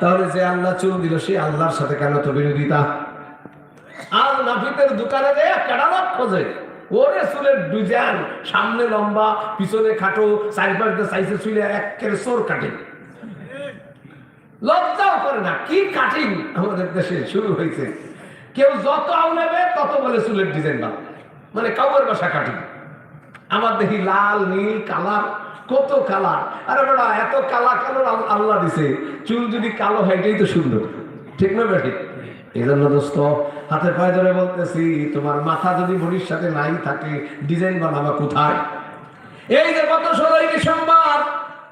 তাহলে যে আল্লাহ চুল দিল, সে আল্লাহর সাথে কেন তো বিরোধিতা? আর নাফিতের দোকানে যে ক্যাটালগ খোঁজে? ওরে চুলের ডিজাইন, সামনে লম্বা, পিছনে খাটো, চারিপাশে সাইজে চুলে একের সোর কাটিং। লজ্জাও করে না, কি কাটিং আমাদের দেশে শুরু হয়েছে। কেউ যত আউ নেবে, তত বলে চুলের ডিজাইন বানাবে। মানে কাউয়ের বাসা কাটিং। আমার দেখি লাল, নীল, কালার। কত কালার আরে বেড়া এত কালা আল- আল্লাহ দিছে? চুল যদি কালো হয়, এটাই তো সুন্দর। ঠিক না বেটি? এই জন্য দোস্ত হাতে পায়ে ধরে বলতেছি, তোমার মাথা যদি বডির সাথে নাই থাকে, ডিজাইন বানাবা কোথায়? এই যে গত ষোলোই ডিসেম্বর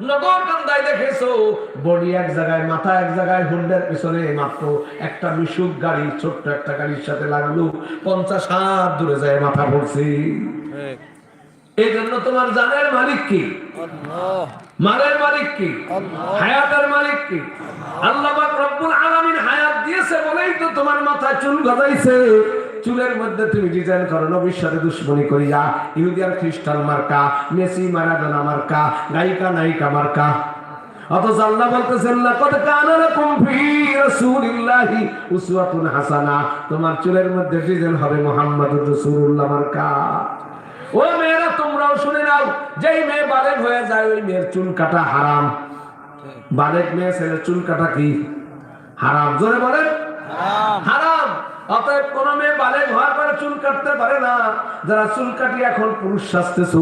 নগরকান্দায় দেখেছ, বডি এক জায়গায়, মাথা এক জায়গায়, হুন্ডের পিছনে মাত্র একটা মিশুক গাড়ি, ছোট্ট একটা গাড়ির সাথে লাগল, পঞ্চাশ হাত দূরে যায় মাথা পড়ছে এই জন্য তোমার জানের মালিক কি? মালের মালিক কি? হায়াতের মালিক কি? আল্লাহ। রব্বুল আলামিন হায়াত দিয়েছে বলেই তো তোমার মাথায় চুল গজাইছে। চুলের মধ্যে তুমি ডিজাইন করো নবীর সাথে দুশ্মনী করিয়া ইহুদি আর খ্রিস্টান মার্কা মেসি মারাডোনা মার্কা গায়িকা নায়িকা মার্কা। অথচ আল্লাহ বলতেছেন লাকাদ কানা লাকুম ফি রাসূলিল্লাহি উসওয়াতুন হাসানা। তোমার চুলের মধ্যে ডিজাইন হবে মুহাম্মাদুর রাসূলুল্লাহ মার্কা। ও মেয়েরা যেই মেয়ে বালেক হয়ে যায় ওই মেয়ের চুল কাটা হারাম। বালেক মেয়ে ছেলে চুল কাটা কি? হারাম। জোরে বলেন। হারাম। অতএব কোন মেয়ে বালেক হওয়ার পরে চুল কাটতে পারে না। যারা চুল কাটি এখন পুরুষ সাজতেছ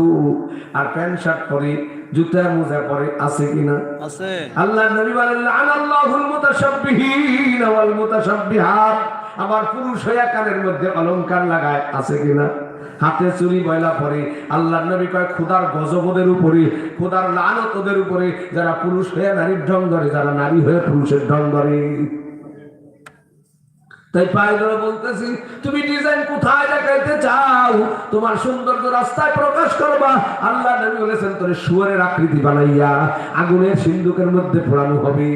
আর প্যান্ট শার্ট পরে জুতা মোজা পরে আছে কিনা? আছে। আল্লাহ নবী বলেন লানাল্লাহুল মুতাশাব্বিহিন ওয়াল মুতাশাব্বিহাত। আবার পুরুষ হইয়া কানের মধ্যে অলংকার লাগায় আছে কিনা? হাতে চুরি, ময়লা পরে আল্লাহ নবী কয়, খুদার গজবদের উপরে, খুদার লানত ওদের উপরে, যারা পুরুষ হয়ে নারীর ঢং ধরে, যারা নারী হয়ে পুরুষের ঢং ধরে। তাই পায়ে ধরে বলতেছি, তুমি ডিজাইন কোথায় দেখাইতে চাও? তোমার সৌন্দর্য রাস্তায় প্রকাশ করবা। আল্লাহ নবী বলেছেন, তোর শুয়ারের আকৃতি বানাইয়া আগুনের সিন্ধুকের মধ্যে পোড়ানো হবে।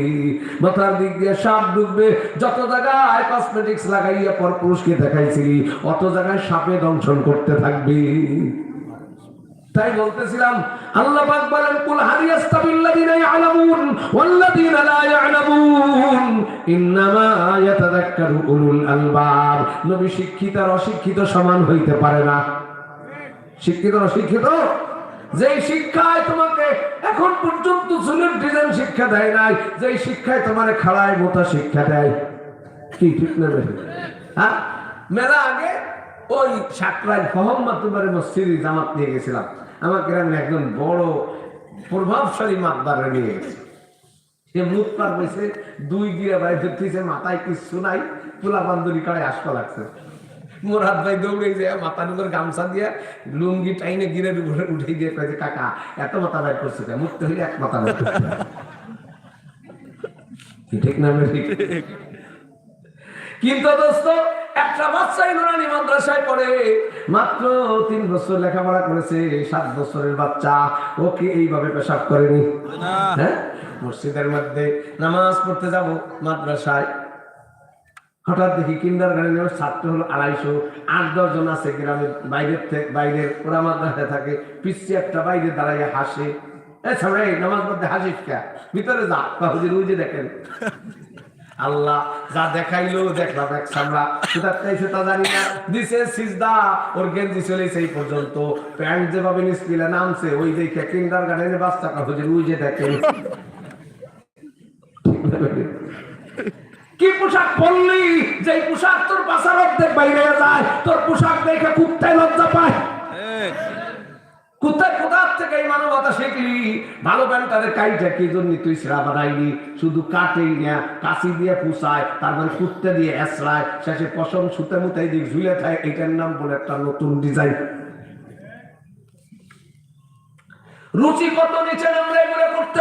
মাথার দিক দিয়ে সাপ ডুববে যত জায়গায় কসমেটিক্স লাগাইয়া পর পুরুষকে দেখাইছিলি অত জায়গায় সাপে দংশন করতে থাকবে। তাই বলতেছিলাম, আল্লাহ পাক বলেন, কুল হারিয়াস্তাবিল্লাযিনা ইয়ালামুন, ওয়াল্লাযিনা লা ইয়ালামুন, ইন্নামা ইয়াতাযাক্কারু উলুল আলবাব। নবী শিক্ষিত আর অশিক্ষিত সমান হইতে পারে না। শিক্ষিত আর অশিক্ষিত? যেই শিক্ষায় তোমাকে এখন পর্যন্ত চুলের ডিজাইন শিক্ষা দেয় নাই, যেই শিক্ষায় তোমার খাড়ায় মোটা শিক্ষা দেয়। কি ঠিক না? হ্যাঁ? মেলা আগে ওই সাকরাই মোহাম্মদ তোমার মসজিদে জামাত নিয়ে গেছিলাম। আমার গ্রামে একজন বড় প্রভাবশালী মাতদারে নিয়ে গেছে। সে মুখ পার হয়েছে দুই গিরা বাড়ি ধরতেছে, মাথায় কিচ্ছু নাই, পোলা বান্দরি কাড়ে আসপা লাগছে। মোরাদ ভাই দৌড়ে যে মাথার উপর গামছা দিয়ে লুঙ্গি টাইনে গিরের উপরে উঠে গিয়ে কয়েছে কাকা, এত মাথা বাইর করছে মুক্ত হইলে এক মাথা ঠিক না, ঠিক। কিন্তু দোস্ত, একটা বাচ্চা ইমরানি মাদ্রাসায় পড়ে, মাত্র তিন বছর লেখাপড়া করেছে, সাত বছরের বাচ্চা, ওকে এইভাবে পেশাব করেনি। হ্যাঁ? মসজিদের মধ্যে নামাজ পড়তে যাব মাদ্রাসায়। হঠাৎ দেখি কিন্ডার গার্ডেনের ছাত্র হলো আড়াইশো, আট, দশ জন আছে গ্রামের বাইরের থেকে বাইরের ওরা মাদ্রাসায় থাকে পিছিয়ে একটা বাইরে দাঁড়াইয়া হাসে। এছাড়া এই নামাজ পড়তে হাসিস কে? ভিতরে যা হুজুর ওই দেখেন। আল্লাহ যা দেখাইলো দেখলাম এক সামলা কোথার চাইছে তা জানি না। দিছে সিজদা ওর গেঞ্জি চলেছে এই পর্যন্ত। প্যান্ট যেভাবে নামছে ওই দেখে কিন্ডার গার্ডেনের বাচ্চাটা হুজুর ওই যে দেখেন কি পোশাক পরলি? যে পোশাক তোর বাসার অর্ধেক বাইরে যায় তোর পোশাক দেখে কুত্তায় লজ্জা পায়। কোথায় কোথার থেকে এই মানবতা শিখলি? ভালো প্যান্টারে কাইটা কি জন্য তুই সেরা শুধু কাটেই না, কাশি দিয়ে পুষায়, তারপরে কুত্তে দিয়ে এসরায় শেষে পশম সুতে মুতাই দিয়ে ঝুলে থাকে এটার নাম বলে একটা নতুন ডিজাইন রুচি কত নিচে নামলে করতে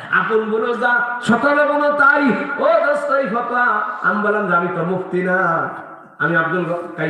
আপন বলো যা সকালে বলো তাই। ও দোস্ত, এই ফতোয়া। আমি বললাম যে, আমি তো মুক্তি না। আমি আব্দুল কাইয়ুম